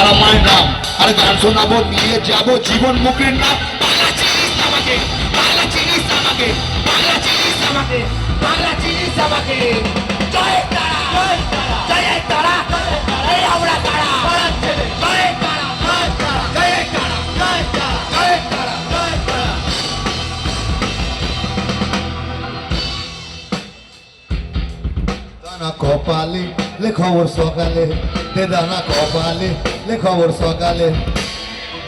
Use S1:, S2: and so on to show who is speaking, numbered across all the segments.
S1: তারা মায়ের নাম। আর গান শোনাবো, নিয়ে যাব জীবন মুখের নাম। বাংলা চিনিস আমাকে
S2: সকালে। দে দানা কপালে। লে খবর সকালে।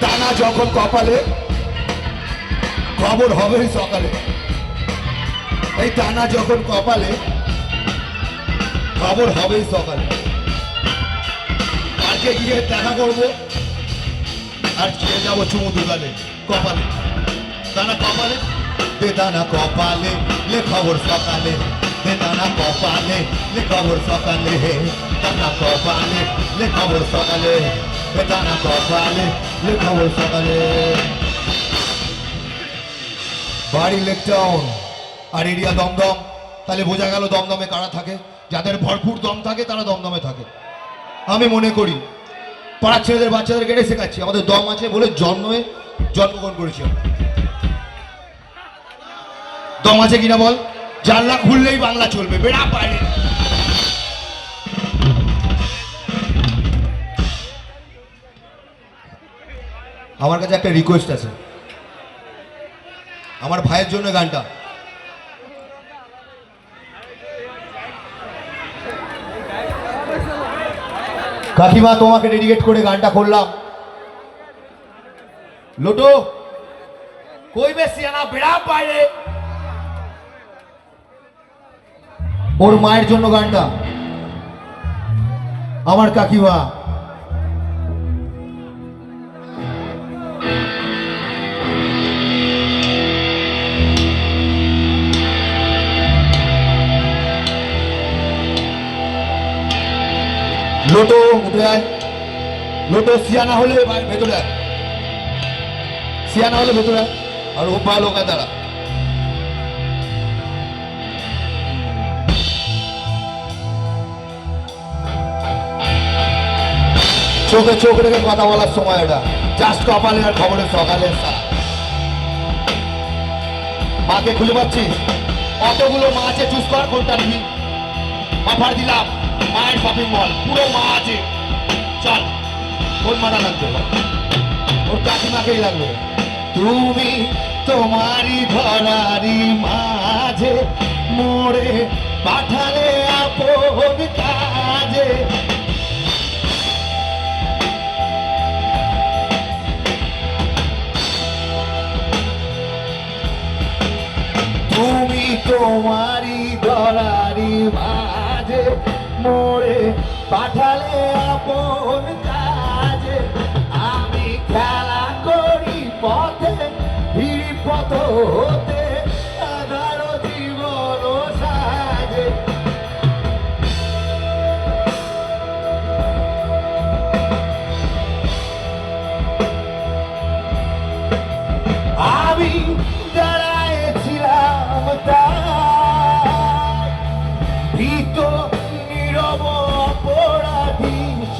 S1: দানা যখন কপালে,
S2: খবর হবেই সকালে।
S1: এই দানা যখন কপালে,
S2: খবর হবেই সকালে।
S1: পার্কে গিয়ে দেখা করব,
S2: আর খেয়ে যাব চুমু দুগালে কপালে। দানা কপালে? দে দানা কপালে, লে খবর সকালে। দে দানা কপালে, লে খবর সকালে। দানা কপালে আর এরিয়া দমদম, তাহলে বোঝা গেল দমদমে কারা থাকে। যাদের ভরপুর দম থাকে, তারা দমদমে থাকে। আমি মনে করি, পাড়ার ছেলেদের, বাচ্চাদের এটাই শেখাচ্ছি। আমাদের দম আছে বলে জন্মে জন্মগ্রহণ করেছি। দম আছে কিনা বল? জানলা খুললেই বাংলা চলবে। বেড়া বাইরে আমার কাছে একটা রিকোয়েস্ট আছে। আমার ভাইয়ের জন্য গানটা। কাকিমা, তোমাকে ডেডিকেট করে গানটা করলাম। লোটো কই বেশি আনা? বেড়া বাইরে। ওর মায়ের জন্য গানটা। আমার কাকিমা লোটো উঠে আয়। লোটো সিয়ানা হলে ভেতরে আয়। সিয়ানা হলে ভেতরে আয়। আর ও কাজ তারা চোখে চোখ রেখে কথা বলার সময় এটা। জাস্ট কপালে আর খবরের সকালে। মাকে খুলে পাচ্ছিস? কতগুলো মা আছে চুজ কর কোনটা নিবি। অফার দিলাম। মায়ের শপিং মল পুরো মা আছে। চল কোন মাটা লাগবে ওর কাকিমাকেই লাগবে। তুমি তোমারই ধরারি মাঝে মোড়ে পাঠালে আপন কাজে। তুমি তোমারই ধরারি মাঝে মোড়ে পাঠালে আপন কাজে। আমি খেলা করি পথে ভিড় পথ হতে এগারো জীবন সাজে। আমি দাঁড়ায়েছিলাম তাই ভীত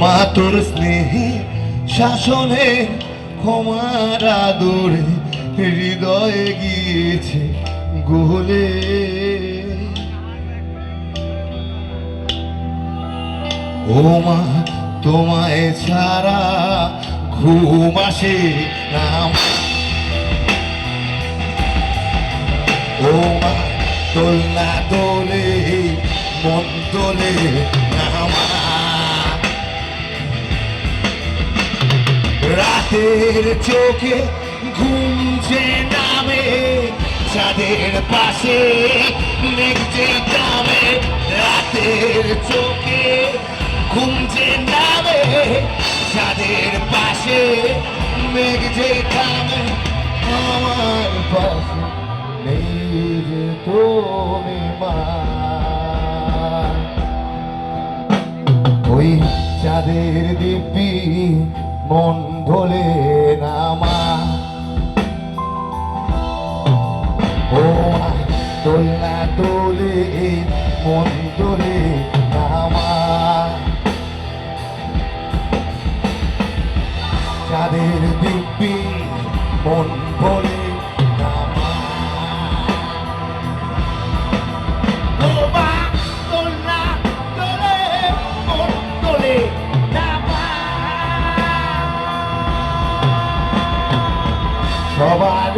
S2: মা তোর স্নেহে, শাসনে, ক্ষমার আদরে হৃদয়ে গিয়েছে গোলে ও মা, তোমায় ছাড়া ঘুম আসে না। ও মা, দোলনা দোলে, মন দোলে রাতের চোখে ঘুম যে নামে চাঁদের পাশে মেঘ নামে, রাতের চোখে ঘুম যে নামে চাঁদের পাশে মেঘ যে থামে আমার পাশে নেই যে তুমি মা। ওই চাঁদের দিব্যি মন ভোলে না মা। ও দোলনা দোলে, মন দোলে না মা। দিব্যি মন ভোলে না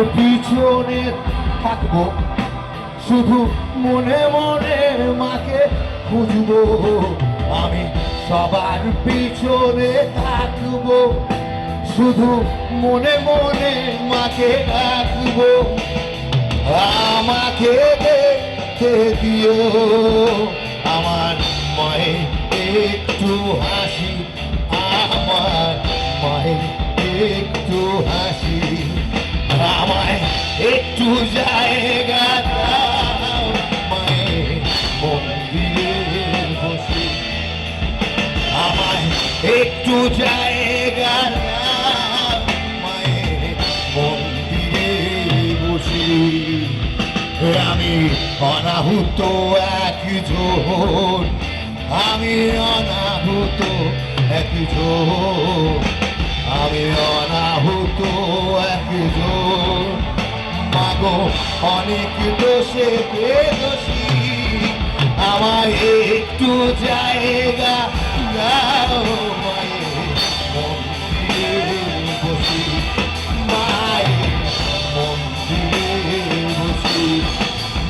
S2: পিছনে থাকব। শুধু মনে মনে মাকে খুঁজবো। আমি সবার পিছনে থাকব। শুধু মনে মনে মাকে রাখব আমাকে দেখতে দিও। আমার মায়ে একটু হাসি বসে আমায় একটু জায়গা মায়ের মন্দিরে বসে আমি অনাহুত একজন আমি অনাহুত একজন আমি অনাহুত একজন মাগো অনেক দোষে কে দোষী? আমায় একটু জায়গা দাও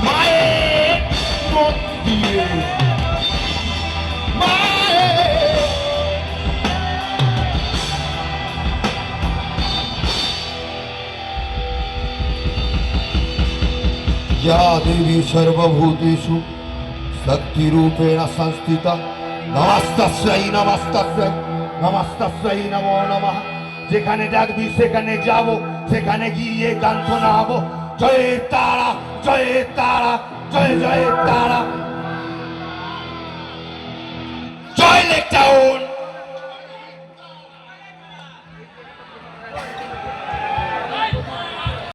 S2: মায়ের या देवी सर्वभूतेषु शक्तिरूपेण संस्थिता নমস্তস্যই নমস্তস্যই নমস্তস্যই নমো নমঃ যেখানে ডাকবি সেখানে যাব সেখানে গিয়ে গান শোনাবো জয় তারা জয় তারা জয় জয় তারা জয় লেক টাউন